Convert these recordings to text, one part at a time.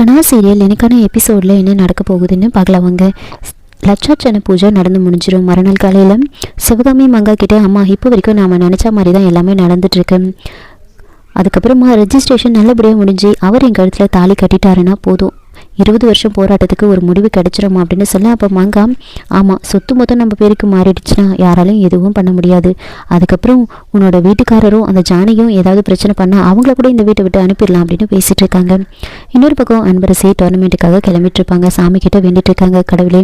கனா serial எனக்கான எபிசோடில் என்ன நடக்க போகுதுன்னு பார்க்கலாம் வாங்க லட்சாட்சண பூஜை நடந்து முடிஞ்சிடும் மறுநாள் காலையில் சிவகாமி மங்கா கிட்டே அம்மா இப்போ வரைக்கும் நாம் நினச்ச மாதிரி தான் எல்லாமே நடந்துட்டுருக்கு அதுக்கப்புறமா ரெஜிஸ்ட்ரேஷன் நல்லபடியாக முடிஞ்சு அவர் எங்கள் கழுத்தில் தாலி கட்டிட்டாருன்னா போதும். இருபது வருஷம் போராட்டத்துக்கு ஒரு முடிவு கிடைச்சிருமா அப்படின்னு சொல்ல அப்போ மங்கா ஆமாம் சொத்து மொத்தம் நம்ம பேருக்கு மாறிடுச்சுன்னா யாராலையும் எதுவும் பண்ண முடியாது. அதுக்கப்புறம் உன்னோட வீட்டுக்காரரும் அந்த ஜானகியும் ஏதாவது பிரச்சனை பண்ணால் அவங்கள கூட இந்த வீட்டை விட்டு அனுப்பிடலாம் அப்படின்னு பேசிகிட்டு இருக்காங்க. இன்னொரு பக்கம் அன்பரசி டோர்னமெண்ட்டுக்காக கிளம்பிட்டு இருப்பாங்க. சாமி கிட்ட வேண்டிட்டு இருக்காங்க கடவுளே.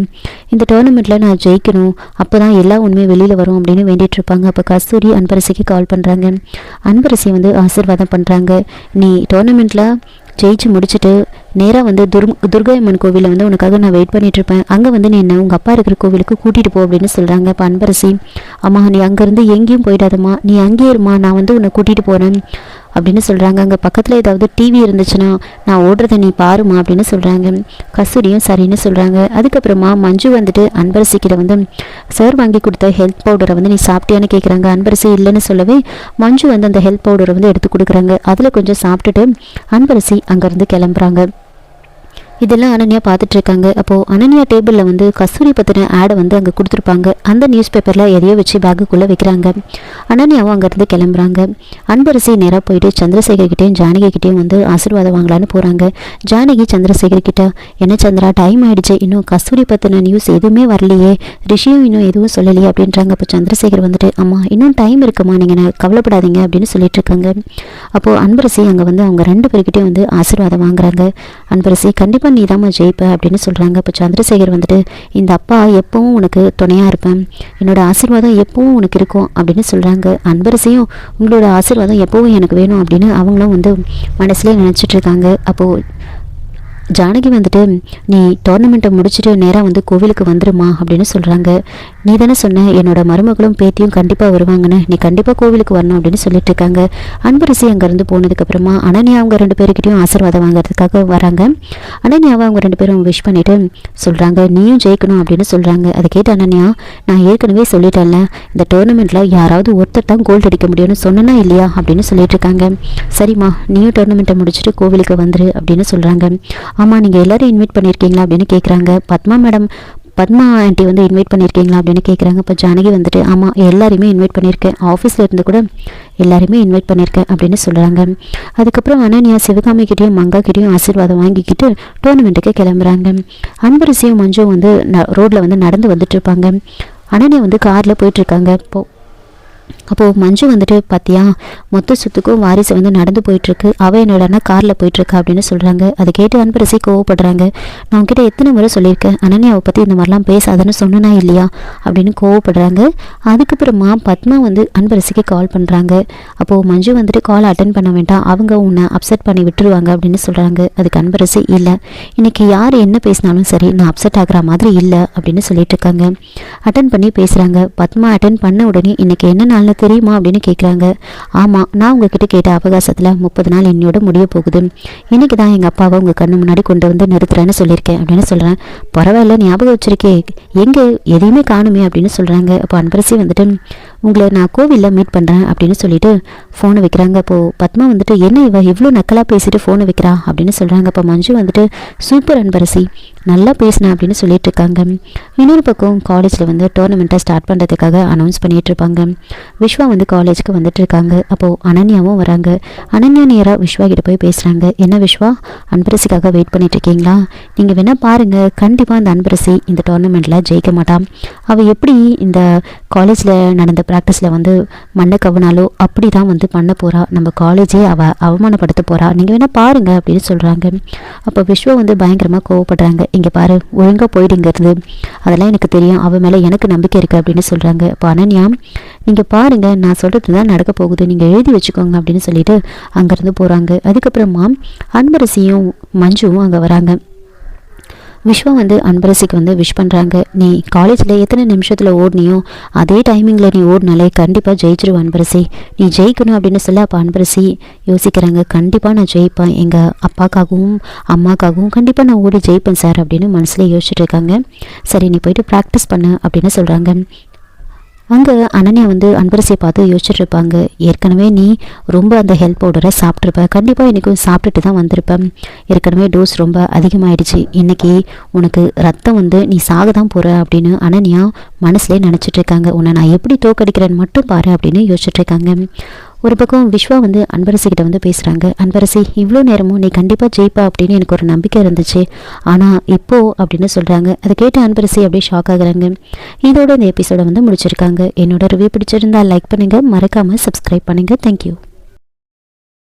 இந்த டோர்னமெண்ட்டில் நான் ஜெயிக்கணும். அப்போ தான் எல்லா உண்மையும் வெளியில் வரும் அப்படின்னு வேண்டிட்டு இருப்பாங்க. அப்போ கஸ்தூரி அன்பரசிக்கு கால் பண்ணுறாங்க அன்பரசி வந்து ஆசீர்வாதம் பண்ணுறாங்க நீ டோர்னமெண்ட்டில் ஜெயிச்சு முடிச்சுட்டு நேராக வந்து துர் துர்காயம்மன் கோவிலில் வந்து உனக்காக நான் வெயிட் பண்ணிகிட்ருப்பேன் அங்கே வந்து நீ என்ன உங்கள் அப்பா இருக்கிற கோவிலுக்கு கூட்டிகிட்டு போ அப்படின்னு சொல்கிறாங்க இப்போ அன்பரசி. அம்மா நீ அங்கேருந்து எங்கேயும் போயிடாதம்மா. நீ அங்கேயே இருமா நான் வந்து உன்னை கூட்டிகிட்டு போகிறேன் அப்படின்னு சொல்கிறாங்க அங்கே பக்கத்தில் ஏதாவது டிவி இருந்துச்சுன்னா நான் ஓடுறதை நீ பாருமா அப்படின்னு சொல்கிறாங்க கஸ்தூரியும் சரின்னு சொல்கிறாங்க அதுக்கப்புறமா மஞ்சு வந்துட்டு அன்பரசிக்கிட்ட வந்து சார் வாங்கி கொடுத்த ஹெல்த் பவுடரை வந்து நீ சாப்பிட்டியான்னு கேட்குறாங்க அன்பரசி இல்லைன்னு சொல்லவே மஞ்சு வந்து அந்த ஹெல்த் பவுடரை வந்து எடுத்து கொடுக்குறாங்க. அதில் கொஞ்சம் சாப்பிட்டுட்டு அன்பரசி அங்கேருந்து கிளம்புறாங்க. இதெல்லாம் அனன்யா பார்த்துட்டு இருக்காங்க அப்போது அனன்யா டேபிளில் வந்து கஸ்தூரி பற்றின ஆடை வந்து அங்கே கொடுத்துருப்பாங்க. அந்த நியூஸ் பேப்பரில் எதையோ வச்சு பேக்குக்குள்ளே வைக்கிறாங்க. அனன்யாவும் அங்கேருந்து கிளம்புறாங்க. அன்பரசி நேராக போயிட்டு சந்திரசேகர் கிட்டேயும் வந்து ஆசீர்வாதம் வாங்கலான்னு போகிறாங்க ஜானகி சந்திரசேகர்கிட்ட என்ன சந்திரா டைம் ஆகிடுச்சு இன்னும் கஸ்தூரி பற்றின நியூஸ் எதுவுமே வரலையே. ரிஷியும் இன்னும் எதுவும் சொல்லலையே. அப்படின்றாங்க. அப்போ சந்திரசேகர் வந்துட்டு அம்மா இன்னும் டைம் இருக்குமா? நீங்கள் கவலைப்படாதீங்க. அப்படின்னு சொல்லிட்டு இருக்காங்க அப்போது அன்பரசி அங்கே வந்து அவங்க ரெண்டு பேர்கிட்டையும் வந்து ஆசீர்வாதம் வாங்குறாங்க. அன்பரசி கண்டிப்பாக நீ தாம்மா ஜெயிப்ப அப்படின்னு சொல்கிறாங்க இப்போ சந்திரசேகர் வந்துட்டு இந்த அப்பா எப்பவும் உனக்கு துணையாக இருப்பேன். என்னோட ஆசீர்வாதம் எப்பவும் உனக்கு இருக்கும் அப்படின்னு சொல்கிறாங்க அன்பரசையும் உங்களோட ஆசீர்வாதம் எப்பவும் எனக்கு வேணும் அப்படின்னு அவங்களும் வந்து மனசுலேயே நினச்சிட்ருக்காங்க அப்போது ஜானகி வந்துட்டு நீ டோர்னமெண்ட்டை முடிச்சுட்டு நேராக வந்து கோவிலுக்கு வந்துருமா? அப்படின்னு சொல்கிறாங்க நீ தானே சொன்ன என்னோட மருமகளும் பேத்தியும் கண்டிப்பாக வருவாங்கன்னு. நீ கண்டிப்பாக கோவிலுக்கு வரணும் அப்படின்னு சொல்லிட்டு இருக்காங்க. அன்பரசி அங்கேருந்து போனதுக்கப்புறமா அனன்யா அவங்க ரெண்டு பேருக்கிட்டையும் ஆசீர்வாதம் வாங்குறதுக்காக வராங்க. அனன்யாவை அவங்க ரெண்டு பேரும் விஷ் பண்ணிவிட்டு சொல்கிறாங்க நீயும் ஜெயிக்கணும் அப்படின்னு சொல்கிறாங்க அதை கேட்டு அனன்யா நான் ஏற்கனவே சொல்லிட்டேன்ல இந்த டோர்னமெண்ட்டில் யாராவது ஒருத்தர் தான் கோல்டு அடிக்க முடியும்னு சொன்னனா இல்லையா? அப்படின்னு சொல்லிட்டு இருக்காங்க. சரிம்மா நீயும் டோர்னமெண்ட்டை முடிச்சுட்டு கோவிலுக்கு வந்துரு அப்படின்னு சொல்கிறாங்க ஆமாம் நீங்கள் எல்லோரும் இன்வைட் பண்ணியிருக்கீங்களா அப்படின்னு கேட்குறாங்க பத்மா மேடம் பத்மா ஆண்டி வந்து இன்வைட் பண்ணியிருக்கீங்களா அப்படின்னு கேட்குறாங்க இப்போ ஜானகி வந்துட்டு ஆமாம் எல்லாரையுமே இன்வைட் பண்ணியிருக்கேன் ஆஃபீஸில் இருந்து கூட எல்லாருமே இன்வைட் பண்ணியிருக்கேன் அப்படின்னு சொல்கிறாங்க அதுக்கப்புறம் அனன்யா சிவகாமிக்கிட்டையும் மங்காக்கிட்டையும் ஆசீர்வாதம் வாங்கிக்கிட்டு டோர்னமெண்ட்டுக்கு கிளம்புறாங்க. அன்பரசியும் மஞ்சும் வந்து ரோட்டில் வந்து நடந்து வந்துட்டு இருப்பாங்க. அனன்யா வந்து காரில் போயிட்டுருக்காங்க இப்போது அப்போது மஞ்சு வந்துட்டு பார்த்தியா மொத்த சொத்துக்கும் வாரிசு வந்து நடந்து போயிட்டுருக்கு. அவள் என்னோடனா காரில் போயிட்டுருக்கா அப்படின்னு சொல்கிறாங்க அதை கேட்டு அன்பரசி கோவப்படுறாங்க. நான் உங்ககிட்ட எத்தனை முறை சொல்லியிருக்கேன்? அனன்யாவை பற்றி இந்த மாதிரிலாம் பேசாதன்னு சொன்னனா இல்லையா? அப்படின்னு கோவப்படுறாங்க. அதுக்கப்புறமா பத்மா வந்து அன்பரசிக்கு கால் பண்ணுறாங்க அப்போது மஞ்சு வந்துட்டு கால் அட்டன் பண்ண வேண்டாம். அவங்க உன்னை அப்செட் பண்ணி விட்டுருவாங்க அப்படின்னு சொல்கிறாங்க அதுக்கு அன்பரசி இல்லை. இன்றைக்கி யார் என்ன பேசினாலும் சரி நான் அப்செட் ஆகிற மாதிரி இல்லை அப்படின்னு சொல்லிட்டு இருக்காங்க அட்டன் பண்ணி பேசுகிறாங்க பத்மா அட்டன் பண்ண உடனே இன்றைக்கி என்ன நாள்னு தெரியுமா அப்படின்னு கேட்குறாங்க ஆமாம் நான் உங்ககிட்ட கேட்ட அவகாசத்தில் முப்பது நாள் என்னோட முடிய போகுது. இன்னைக்கு தான் எங்கள் அப்பாவை உங்கள் கண்ணு முன்னாடி கொண்டு வந்து நிறுத்துறேன்னு சொல்லியிருக்கேன் அப்படின்னு சொல்கிறேன் பரவாயில்ல ஞாபகம் வச்சிருக்கே. எங்கே எதையுமே காணுமே அப்படின்னு சொல்கிறாங்க அப்போ அன்பரசி வந்துட்டு உங்களை நான் கோவிலில் மீட் பண்ணுறேன் அப்படின்னு சொல்லிட்டு ஃபோனை வைக்கிறாங்க. அப்போது பத்மா வந்துட்டு என்ன இவ? இவ்வளோ நக்கலாக பேசிட்டு ஃபோனை வைக்கிறா? அப்படின்னு சொல்கிறாங்க அப்போ மஞ்சு வந்துட்டு சூப்பர் அன்பரசி நல்லா பேசினேன் அப்படின்னு சொல்லிட்டு இருக்காங்க. இன்னொரு பக்கம் காலேஜில் வந்து டோர்னமெண்ட்டை ஸ்டார்ட் பண்ணுறதுக்காக அனௌன்ஸ் பண்ணிகிட்டு இருப்பாங்க. விஸ்வா வந்து காலேஜுக்கு வந்துட்டு இருக்காங்க. அப்போது அனன்யாவும் வராங்க. அனன்யா நேராக விஸ்வா கிட்ட போய் பேசுகிறாங்க என்ன விஸ்வா? அன்பரசிக்காக வெயிட் பண்ணிட்டு இருக்கீங்களா? நீங்கள் வேணால் பாருங்கள் கண்டிப்பாக அந்த அன்பரசி இந்த டோர்னமெண்ட்டில் ஜெயிக்க மாட்டான் அவள் எப்படி இந்த காலேஜில் நடந்த ப்ராக்டிஸில் வந்து மண்ணை கவனாலோ அப்படி தான் வந்து பண்ண போகிறா நம்ம காலேஜே அவள் அவமானப்படுத்த போகிறா நீங்கள் வேணால் பாருங்கள் அப்படின்னு சொல்கிறாங்க அப்போ விஸ்வா வந்து பயங்கரமாக கோவப்படுறாங்க. இங்கே பாரு ஒழுங்காக போயிடுங்கிறது அதெல்லாம் எனக்கு தெரியும். அவன் மேலே எனக்கு நம்பிக்கை இருக்குது அப்படின்னு சொல்கிறாங்க இப்போ அனன்யா நீங்கள் பாருங்கள் நான் சொல்கிறது தான் நடக்க போகுது. நீங்கள் எழுதி வச்சுக்கோங்க அப்படின்னு சொல்லிட்டு அங்கேருந்து போகிறாங்க அதுக்கப்புறமா அன்பரசியும் மஞ்சுவும் அங்கே வராங்க. விஸ்வா வந்து அன்பரசிக்கு வந்து விஷ் பண்ணுறாங்க நீ காலேஜில் எத்தனை நிமிஷத்தில் ஓடினியோ அதே டைமிங்கில் நீ ஓடினாலே கண்டிப்பாக ஜெயிச்சிருவ அன்பரசி. நீ ஜெயிக்கணும் அப்படின்னு சொல்ல அப்போ அன்பரசி யோசிக்கிறாங்க. கண்டிப்பாக நான் ஜெயிப்பேன். எங்கள் அப்பாக்காகவும் அம்மாக்காகவும் கண்டிப்பாக நான் ஓடி ஜெயிப்பேன் சார் அப்படின்னு மனசில் யோசிச்சுட்டு இருக்காங்க. சரி நீ போயிட்டு ப்ராக்டிஸ் பண்ணு அப்படின்னு சொல்கிறாங்க அங்கே அனன்யா வந்து அன்பரசியை பார்த்து யோசிச்சுட்டு இருப்பாங்க ஏற்கனவே நீ ரொம்ப அந்த ஹெல்ப் பவுடரை சாப்பிட்ருப்ப கண்டிப்பாக இன்றைக்கும் சாப்பிட்டுட்டு தான் வந்திருப்பேன் ஏற்கனவே டோஸ் ரொம்ப அதிகமாகிடுச்சு இன்றைக்கி உனக்கு ரத்தம் வந்து நீ சாக தான் போகிற அப்படின்னு அனன்யா மனசுலேயே நினச்சிட்ருக்காங்க. உன்னை நான் எப்படி தோக்கடிக்கிறேன்னு மட்டும் பாரு அப்படின்னு யோசிச்சுட்ருக்காங்க. ஒரு பக்கம் விஸ்வா வந்து அன்பரசிக்கிட்ட வந்து பேசுகிறாங்க அன்பரசி இவ்வளோ நேரமும் நீ கண்டிப்பாக ஜெயிப்பா அப்படின்னு எனக்கு ஒரு நம்பிக்கை இருந்துச்சு. ஆனால் இப்போ அப்படின்னு சொல்கிறாங்க அதை கேட்டு அன்பரசி அப்படியே ஷாக் ஆகுறாங்க. இதோட இந்த எபிசோட வந்து முடிச்சிருக்காங்க. என்னோட ரிவ்யூ பிடிச்சிருந்தா லைக் பண்ணுங்கள் மறக்காமல் சப்ஸ்கிரைப் பண்ணுங்கள் தேங்க்யூ